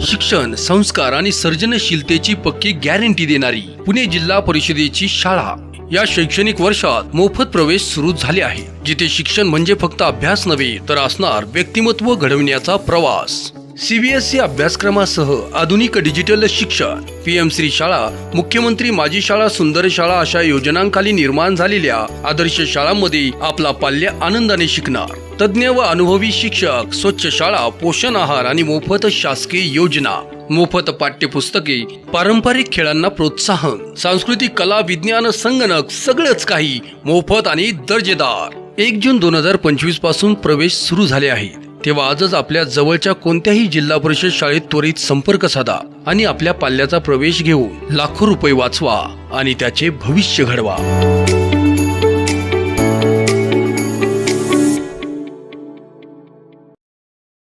शिक्षण संस्कार आणि सर्जनशीलतेची पक्की गॅरंटी देणारी पुणे जिल्हा परिषदेची शाळा. या शैक्षणिक वर्षात मोफत प्रवेश सुरू झाले आहे जिथे शिक्षण म्हणजे फक्त अभ्यास नव्हे तर असणार व्यक्तिमत्व घडविण्याचा प्रवास. सीबीएसई अभ्यासक्रमासह आधुनिक डिजिटल शिक्षण. पीएम श्री शाळा मुख्यमंत्री माझी शाळा सुंदर शाळा अशा योजनांखाली निर्माण झालेल्या आदर्श शाळांमध्ये आपला पाल्य आनंदाने शिकणार. तज्ज्ञ व अनुभवी शिक्षक स्वच्छ शाळा पोषण आहार आणि मोफत शासकीय योजना. मोफत पाठ्यपुस्तके पारंपरिक खेळांना प्रोत्साहन सांस्कृतिक कला विज्ञान संगणक सगळंच काही मोफत आणि दर्जेदार. एक जून दोन हजार पंचवीसपासून प्रवेश सुरू झाले आहेत. तेव्हा आजच आपल्या जवळच्या कोणत्याही जिल्हा परिषद शाळेत त्वरित संपर्क साधा आणि आपल्या पाल्याचा प्रवेश घेऊन लाखो रुपये वाचवा आणि त्याचे भविष्य घडवा.